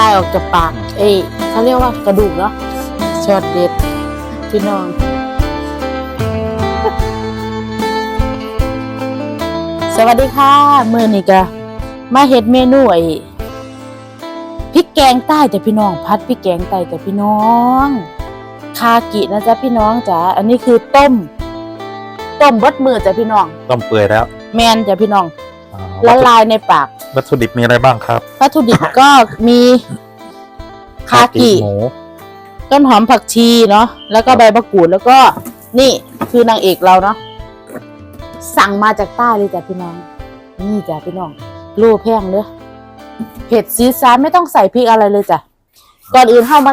ลายออกจากปาก เอ้ยเขาเรียกว่ากระดูกเนาะช็อตเด็ดพี่น้องสวัสดีค่ะมื้อนี้ก็มาเฮ็ดเมนูไอ้พริกแกงใต้จ้ะพี่น้องพัดพริกแกงใต้จ้ะพี่น้องคากินะจ๊ะพี่น้องจ๋าอันนี้คือต้ม ต้มเบดมือจ้ะพี่น้อง ต้มเปื่อยแล้ว แมนจ้ะพี่น้องอ่า ละวัตถุลายในปาก วัตถุดิบมีอะไรบ้างครับ วัตถุดิบก็มีคากิหมูต้นหอมผักชีเนาะแล้วก็ใบมะกรูดแล้วก็นี่คือนางเอกเราเนาะสั่งมาจากใต้เลยจ้ะพี่น้อง นี่จ้ะพี่น้องโลแพงเด้อเผ็ดซีดซาดไม่ต้องใส่พริกอะไรเลยจ้ะก่อนอื่นเข้ามา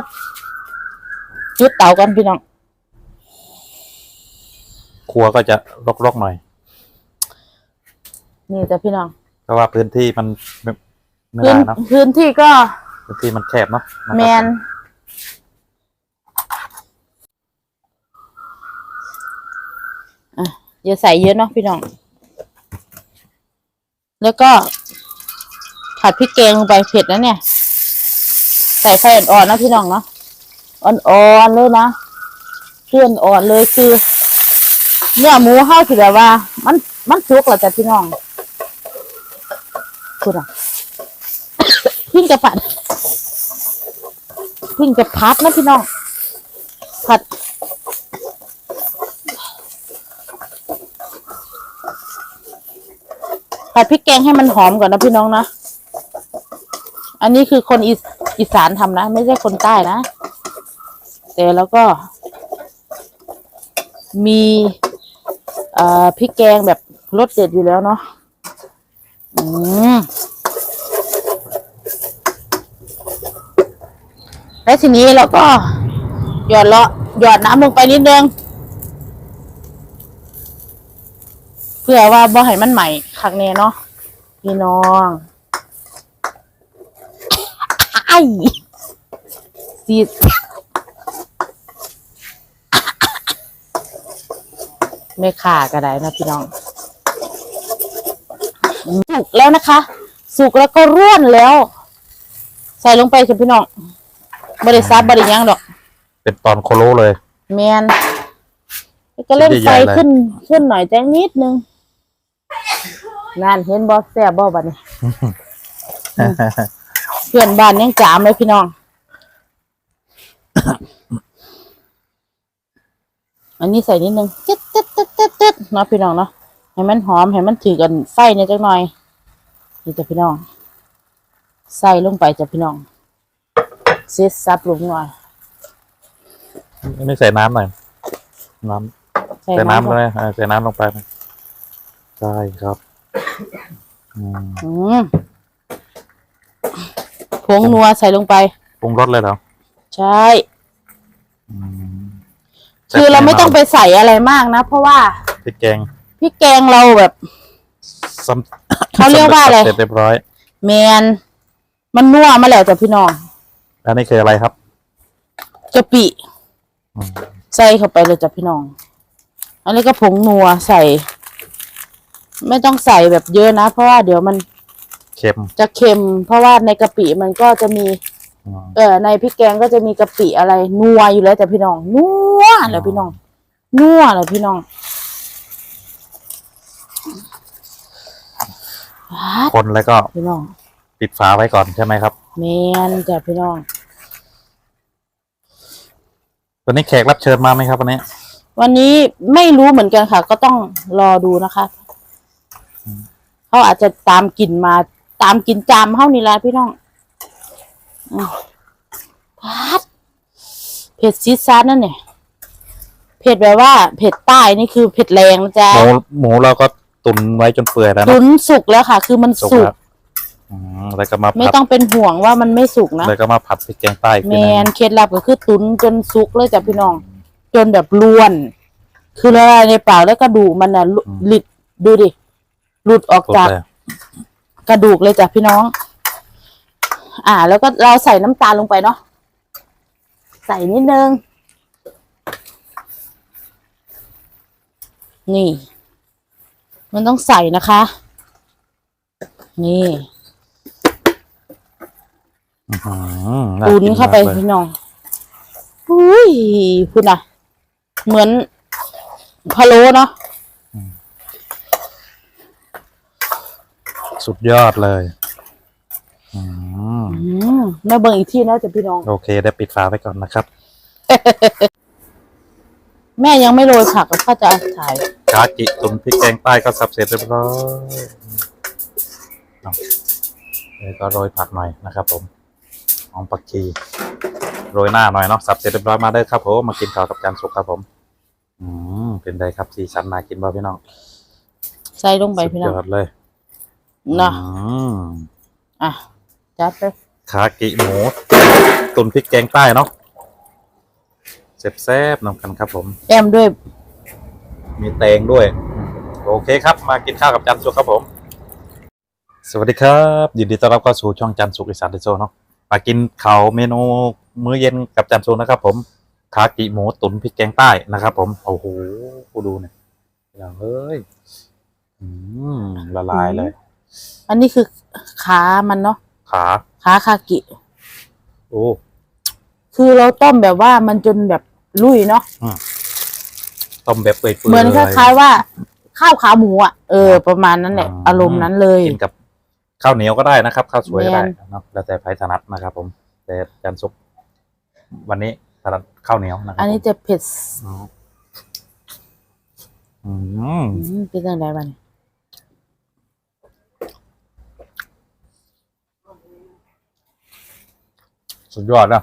จุดเตากันพี่น้อง ครัวก็จะรกๆหน่อย นี่จ้ะพี่น้องเพราะว่าพื้นที่มันไม่ไม่พื้ได้นเนอะพื้นที่ก็พื้นที่มันแคบเนาะะครับแมนอะอย่าใส่เยอะเนาะพี่น้อง แล้วก็ผัดพริกแกงลงไปเผ็ดนะเนี่ย ใส่ไฟอ่อนๆนะพี่น้องเนาะ อ่อนๆเลยนะเพื่อนอ่อนเลยคือ เนื้อหมูเข้าถือแบบว่า มันมันสุกแล้วจ้ะพี่น้อง คุณพิ่งจะผัดพิ่งจะพัดนะพี่น้อง ผัด ผัดพริกแกงให้มันหอมก่อนนะพี่น้องนะ อันนี้คือคนอีสอีสานทำนะ ไม่ใช่คนใต้นะ แต่แล้วก็ มีพริกแกงแบบรสเด็ดอยู่แล้วเนาะ แล้วทีนี้เราก็หยอดละหยอดน้ำลงไปนิดนึง เพื่อว่าบ่ให้มันใหม่คักแน่เนาะพี่น้องไอ้สีดไม่ขาก็ได้นะพี่น้อง สุกแล้วนะคะ สุกแล้วก็ร่วนแล้ว ใส่ลงไปคุณพี่น้องบริษัทบริยังดอก เป็นตอนโคโลเลยแมนก็เล่นไฟใหญ่ๆเลยขึ้นขึ้นหน่อยแจ้งนิดนึงนั่นเห็นบอสแซ่บบ่บัดนี้เพื่อนบ้านยังจามเลยพี่น้อง อันนี้ใส่นิดนึงเจ็ดเจ็ดเจ็ดเจ็ดเจ็ดเนาะพี่น้องเนาะ ให้มันหอม ให้มันถือกันไฟเนี่ยจักหน่อย นี่จ้ะพี่น้อง ใส่ลงไปจ้ะพี่น้องเซตซับลงหน่อย ไม่ใส่น้ำหน่อยน้ำใส่ใส่น้ำน้ำลงเลยอ่าใส่น้ำลงไปไหมใช่ครับอืมอืมผงนัวใส่ลงไปปรุงรสเลยเหรอใช่อืมคือเราไม่ต้องไปใส่อะไรมากนะ เพราะว่าพริกแกง พริกแกงเราแบบซ้ำเขาเรียกว่าอะไรเสร็จเรียบร้อย แมนมันนัวมาแล้วจ้ะพี่น้องอันนี้คืออะไรครับ กะปิอืม ใส่เข้าไปเลยจ้ะพี่น้อง อันนี้ก็ผงนัวใส่ ไม่ต้องใส่แบบเยอะนะ เพราะว่าเดี๋ยวมันเค็มจะเค็ม เพราะว่าในกะปิมันก็จะมี อืมเออในพริกแกงก็จะมีกะปิอะไรนัวอยู่แล้วจ้ะพี่น้องนัวแหละพี่น้องนัวแหละพี่น้องว้าด คนแล้วก็พี่น้องปิดฝาไว้ก่อนใช่ไหมครับแมนจ้ะพี่น้องวันนี้แขกรับเชิญมาไหมครับวันนี้ วันนี้ไม่รู้เหมือนกันค่ะ ก็ต้องรอดูนะคะเขาอาจจะตามกลิ่นมา ตามกลิ่นจามเท่านี้แหละพี่น้องอืมพัดเผ็ดซีดซาดนั่นเนี่ยเผ็ดแบบว่า เผ็ดใต้นี่คือเผ็ดแรงนะจ๊ะหมูหมูเราก็ ตุนไว้จนเปื่อยแล้วตุนะนสุกแล้วค่ะ คือมันสุกสุกแล้วอืมแล้วก็มาไม่ผัดต้องเป็นห่วงว่ามันไม่สุกนะแล้วก็มาผัดพริกแกงใต้แมคือนเคล็ดลับก็คือตุนจนสุกเลยจ้ะพี่น้อง จนแบบล้วน คือละลายในปากแล้วกระดูกมันน่ะหลุหลิดดูดิหลุดออกสุกจากเลยกระดูกเลยจ้ะพี่น้อง อ่า แล้วก็เราใส่น้ำตาลลงไปเนาะ ใส่นิดนึง นี่ มันต้องใส่นะคะ นี่อื้อหือน่ตุนกิเข้าไปมกลยพี่น้องอุ้ยคุณอะเหมือนพะโล้เนาะสุดยอดเลยอืมอืมแม่เบิ่งอีกที่นะจ้ะพี่น้อง โอเค ได้ปิดฝาไว้ก่อนนะครับ แม่ยังไม่โรยผักกับข้าจะถ่าย คากิตุนพริกแกงใต้ก็สับเสร็จเรียบร้อยเอาแล้วก็โรยผักหน่อยนะครับ ผมหอมผักชีโรยหน้าหน่อยเนาะสับเสร็จเรียบร้อยมาได้ครับผมมากินข้าวกับจานสุกครับผม อืมเป็นไงครับสีสันน่ากินบ่พี่น้องใส่ลงไปสุดพี่น้องยอดเลยเนาะอืมอะจัดไปคากิหมูตุนพริกแกงใต้เนาะแซ่บๆนำกันครับผมแอมด้วย มีแตงด้วย โอเคครับ มากินข้าวกับจันสุกครับผม สวัสดีครับ ยินดีต้อนรับเข้าสู่ช่องจันสุกอีสานดิโซเนาะมากินข้าวเมนูมื้อเย็นกับจันสุกนะครับ ผมคากิหมูตุ๋นพริกแกงใต้นะครับ ผมโอ้โหกูดูเนี่ยอย่างเอ้ยอืมละลายเลย อันนี้คือขามันเนาะขาขาคากิ โอ้คือเราต้มแบบว่ามันจนแบบลุยเนาะ ต้มแบบเปื่อยๆเหมือนคล้ายๆว่า ข้าวขาหมูอะเออประมาณนั้นแหละอืมอารมณ์นั้นเลยกินกับข้าวเหนียวก็ได้นะครับ ข้าวสวยก็ได้แม่นเนาะแล้วแต่ไผถนัดนะครับ ผม แต่จันสุกวันนี้ถนัดข้าวเหนียวนะครัอันนี้ผมจะเผ็ดอ๋ออืมอืมเป็นยังไงบ้างสุดยอดนะ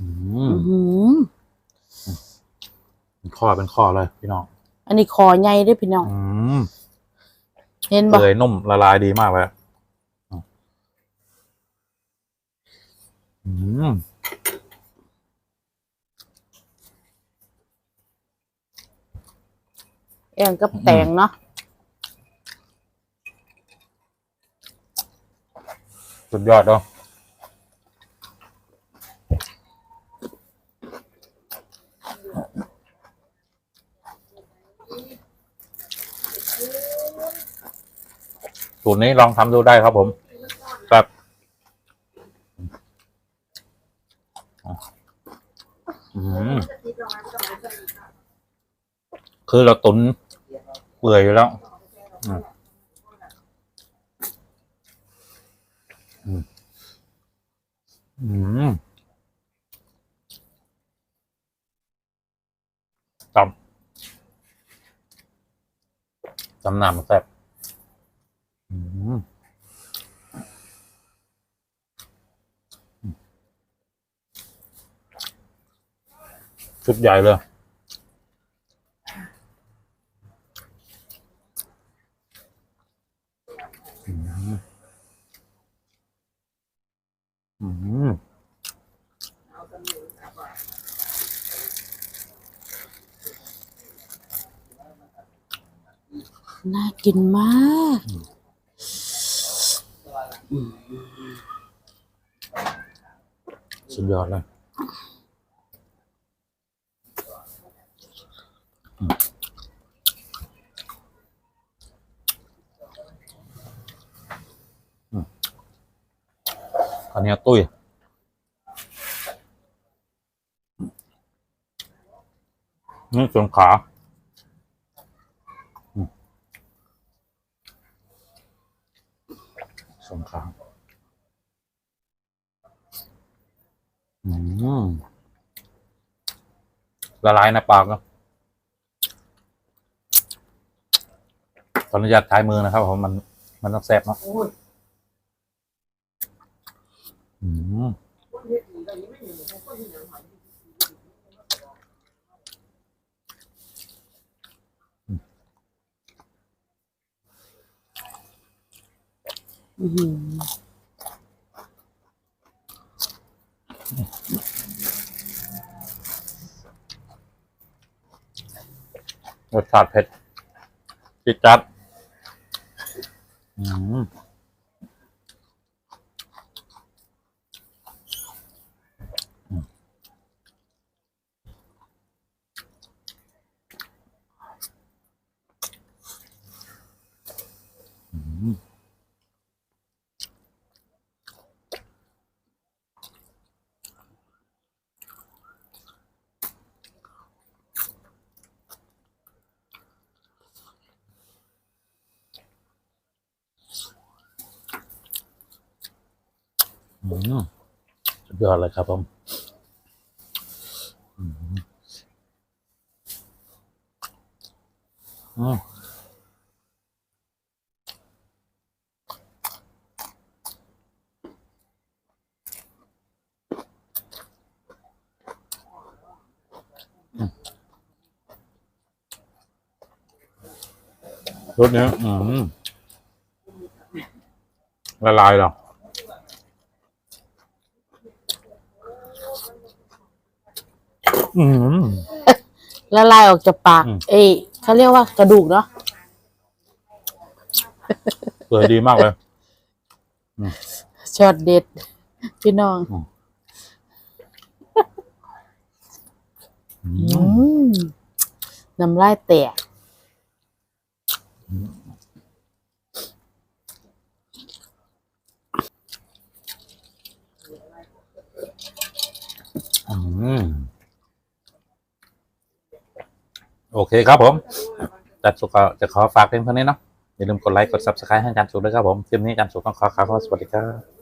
อืม อืม เป็น ข้อเป็นข้อเลยพี่น้อง อันนี้คอใหญ่ด้วยพี่น้อง อืมเห็นบ่เลยนุ่มละลายดีมากเลยอืมแอมกับแตงเนาะสุดยอดเนาะ สูตรนี้ลองทำดูได้ครับผมแบบคือเราตุนเปื่อยอยู่แล้วอืมอืมจำจำหนามแซ่บอืม ชุดใหญ่เลย อืมน่ากินมากสุดยอดเลยอืมอืม อันนี้ตุ้ยนี่ส่วนขาส่วนขาอืมละลายในปากเนอะขออนุญาตท้ายมือนะครับผมมันมันต้องแซ่บเนาะอืมอื อื้อหือ รสชาติเผ็ดจิดจัดอืมอืม อืม สุดยอดเลยครับผมอืมอืมรสเนี้ยอืมละลายหรอ อืม ละลายออกจากปาก อืม เอ้ยเขาเรียกว่ากระดูกเนาะเปื่อยดีมากเลย ช็อตเด็ด พี่น้องอืม อืมน้ำลายแตก อืมโอเคครับผมจัดสุขจะขอฝากเพียงเท่านี้เนาะอย่าลืมกดไลค์กดซับสไครต์ให้อาจารสุขด้วยครับผมคลิปนี้อาจารสุขต้องขอขอบคุณสวัสดีครับ